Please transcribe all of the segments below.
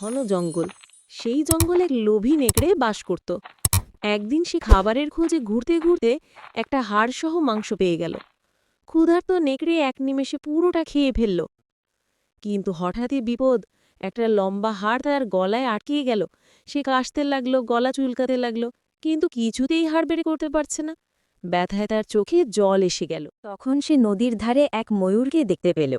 ঘন জঙ্গল। সেই জঙ্গলে লোভী নেকড়ে বাস করত। একদিন সে খাবারের খোঁজে ঘুরতে ঘুরতে একটা হাড়সহ মাংস পেয়ে গেল। ক্ষুধার্ত নেকড়ে এক নিমেষে পুরোটা খেয়ে ফেলল। কিন্তু হঠাৎই বিপদ, একটা লম্বা হাড় তার গলায় আটকিয়ে গেল। সে কাশতে লাগল, গলা চুলকাতে লাগল, কিন্তু কিছুতেই হাড় বের করতে পারছে না। ব্যথায় তার চোখে জল এসে গেল। তখন সে নদীর ধারে এক ময়ূরকে দেখতে পেল।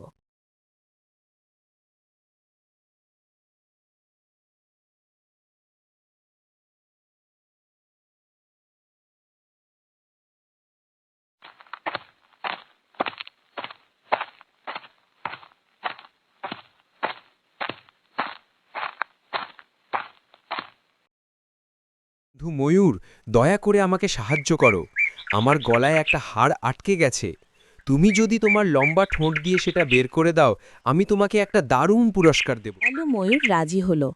ধু ময়ূর, দয়া করে আমাকে সাহায্য করো। আমার গলায় একটা হাড় আটকে গেছে। তুমি যদি তোমার লম্বা ঠোঁট দিয়ে সেটা বের করে দাও, আমি তোমাকে একটা দারুণ পুরস্কার দেব। আলো ময়ূর রাজি হল।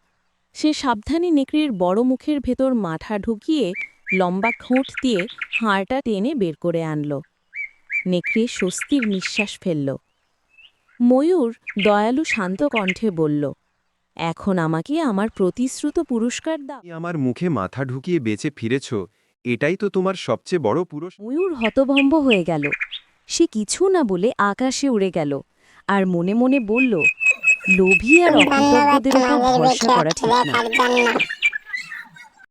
সে সাবধানে নেকড়ের বড় মুখের ভেতর মাথা ঢুকিয়ে লম্বা ঠোঁট দিয়ে হাড়টা টেনে বের করে আনল। নেকড়ে স্বস্তির নিঃশ্বাস ফেলল। ময়ূর দয়ালু শান্ত কণ্ঠে বলল এখন আমাকে আমার প্রতিশ্রুত পুরস্কার দাও। আমার মুখে মাথা ঢুকিয়ে বেঁচে ফিরেছ এটাই তো তোমার সবচেয়ে বড় পুরস্কার। ময়ূর হতভম্ব হয়ে গেল। সে কিছু না বলে আকাশে উড়ে গেল আর মনে মনে বলল লোভী আর অকৃতজ্ঞদের উপর ভরসা করা ঠিক না।